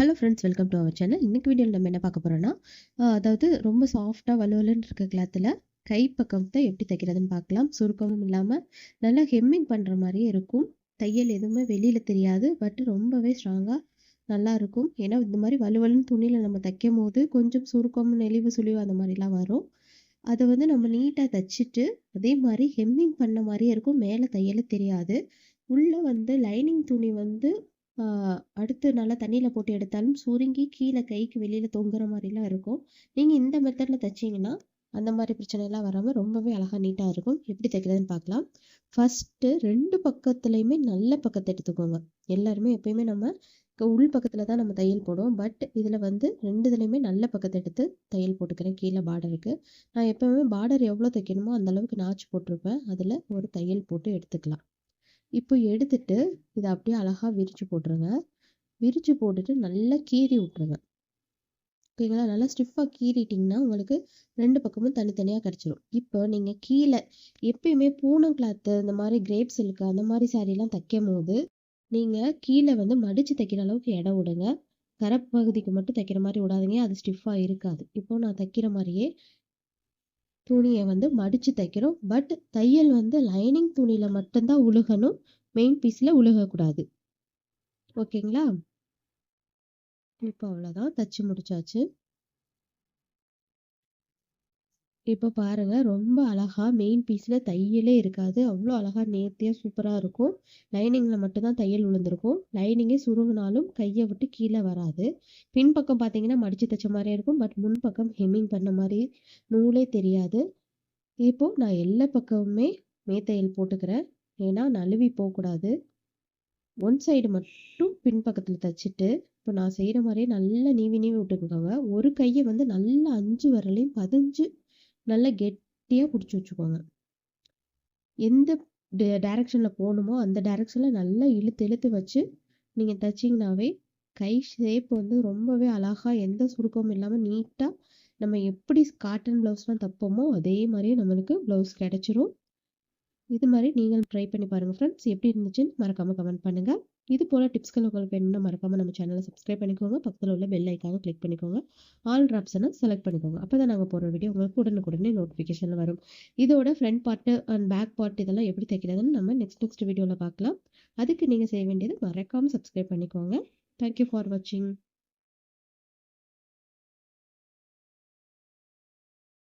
Hello friends welcome to our channel இன்னைக்கு வீடியோவில் நம்ம என்ன பார்க்க போகிறோன்னா அதாவது ரொம்ப சாஃப்டாக வலுவலுன்னு இருக்க கிளாத்தில் கைப்பக்கத்தை எப்படி தைக்கிறதுன்னு பார்க்கலாம். சுருக்கமும் இல்லாமல் நல்லா ஹெம்மிங் பண்ணுற மாதிரியே இருக்கும். தையல் எதுவுமே வெளியில் தெரியாது பட் ரொம்பவே ஸ்ட்ராங்காக நல்லா இருக்கும். ஏன்னா இந்த மாதிரி வலுவலுன்னு துணியில் நம்ம தைக்கும் போது கொஞ்சம் சுருக்கம் நெளிவு சுழிவு அந்த மாதிரிலாம் வரும். அதை வந்து நம்ம நீட்டாக தைச்சிட்டு அதே மாதிரி ஹெம்மிங் பண்ண மாதிரியே இருக்கும். மேலே தையலே தெரியாது. உள்ளே வந்து லைனிங் துணி வந்து அடுத்து நல்லா தண்ணியில் போட்டு எடுத்தாலும் சுருங்கி கீழே கைக்கு வெளியில் தொங்குற மாதிரிலாம் இருக்கும். நீங்கள் இந்த மெத்தடில் தைச்சிங்கன்னா அந்த மாதிரி பிரச்சனைலாம் வராமல் ரொம்பவே அழகாக நீட்டாக இருக்கும். எப்படி தைக்கிறதுன்னு பார்க்கலாம். ஃபஸ்ட்டு ரெண்டு பக்கத்துலேயுமே நல்ல பக்கத்தை எடுத்துக்கோங்க. எல்லாருமே எப்பயுமே நம்ம உள் பக்கத்தில் தான் நம்ம தையல் போடுவோம். பட் இதில் வந்து ரெண்டு இதுலையுமே நல்ல பக்கத்தை எடுத்து தையல் போட்டுக்கிறேன். கீழே பார்டருக்கு நான் எப்போவுமே பார்டர் எவ்வளோ தைக்கணுமோ அந்த அளவுக்கு நாச்சு போட்டிருப்பேன். அதில் ஒரு தையல் போட்டு எடுத்துக்கலாம். இப்போ எடுத்துட்டு இதை அப்படியே அழகாக விரித்து போட்டுருங்க. விரித்து போட்டுட்டு நல்லா கீறி விட்ருங்க ஓகேங்களா? நல்லா ஸ்டிஃபாக கீறிட்டிங்கன்னா உங்களுக்கு ரெண்டு பக்கமும் தனித்தனியாக கிடச்சிரும். இப்போ நீங்கள் கீழே எப்பயுமே பூனம் கிளாத்து இந்த மாதிரி கிரேப் சில்க்கு அந்த மாதிரி சாரீலாம் தைக்கும் போது நீங்கள் கீழே வந்து மடித்து தைக்கிற அளவுக்கு இடம் விடுங்க. கரப்பகுதிக்கு மட்டும் தைக்கிற மாதிரி விடாதீங்க. அது ஸ்டிஃபாக இருக்காது. இப்போ நான் தைக்கிற மாதிரியே துணியை வந்து மடித்து தைக்கிறோம். பட் தையல் வந்து லைனிங் துணியில் மட்டும்தான் உழுகணும். மெயின் பீஸில் உழுகக்கூடாது. ஓகேங்களா இப்போ அவ்வளோதான் தச்சு முடிச்சாச்சு. இப்போ பாருங்க ரொம்ப அழகா மெயின் பீஸில் தையலே இருக்காது. அவ்வளோ அழகா நேர்த்தியாக சூப்பராக இருக்கும். லைனிங்கில் மட்டும்தான் தையல் விழுந்திருக்கும் லைனிங்கே சுருங்கினாலும் கையை விட்டு கீழே வராது. பின்பக்கம் பார்த்தீங்கன்னா மடித்து தைச்ச மாதிரியே இருக்கும். பட் முன்பக்கம் ஹெம்மிங் பண்ண மாதிரி நூலே தெரியாது. இப்போது நான் எல்லா பக்கமுமே மேத்தையல் போட்டுக்கிறேன். ஏன்னா நழுவி போகக்கூடாது. ஒன் சைடு மட்டும் பின்பக்கத்தில் தைச்சிட்டு இப்போ நான் செய்கிற மாதிரியே நல்லா நீவி நீவி விட்டுக்கோங்க. ஒரு கையை வந்து நல்லா அஞ்சு வரலையும் பதிஞ்சு நல்லா கெட்டியாக பிடிச்சி வச்சுக்கோங்க. எந்த டைரக்ஷனில் போகணுமோ அந்த டைரக்ஷனில் நல்லா இழுத்து இழுத்து வச்சு நீங்கள் தைச்சிங்கனாவே கை ஷேப் வந்து ரொம்பவே அழகாக எந்த சுருக்கமும் இல்லாமல் நீட்டாக நம்ம எப்படி காட்டன் ப்ளவுஸ்லாம் தைப்போமோ அதே மாதிரியே நம்மளுக்கு ப்ளவுஸ் கிடச்சிரும். இது மாதிரி நீங்கள் ட்ரை பண்ணி பாருங்கள் ஃப்ரெண்ட்ஸ் எப்படி இருந்துச்சுன்னு மறக்காமல் கமெண்ட் பண்ணுங்கள் இது போல் டிப்ஸ்கள் உங்களுக்கு வேணும்னா மறக்காமல் நம்ம சேனலை சப்ஸ்கிரைப் பண்ணிக்கோங்க. பக்கத்தில் உள்ள பெல் ஐக்காக கிளிக் பண்ணிக்கோங்க. ஆல் ஆப்ஷனை செலக்ட் பண்ணிக்கோங்க. அப்போ தான் நாங்கள் போகிற வீடியோ உங்களுக்கு உடனுக்குடனே நோட்டிஃபிகேஷனில் வரும். இதோட front part and back part இதெல்லாம் எப்படி தைக்கிறதுன்னு நம்ம நெக்ஸ்ட் நெக்ஸ்ட் வீடியோவில் பார்க்கலாம். அதுக்கு நீங்கள் செய்ய வேண்டியது மறக்காமல் சப்ஸ்கிரைப் பண்ணிக்கோங்க. தேங்க்யூ ஃபார் வாட்சிங்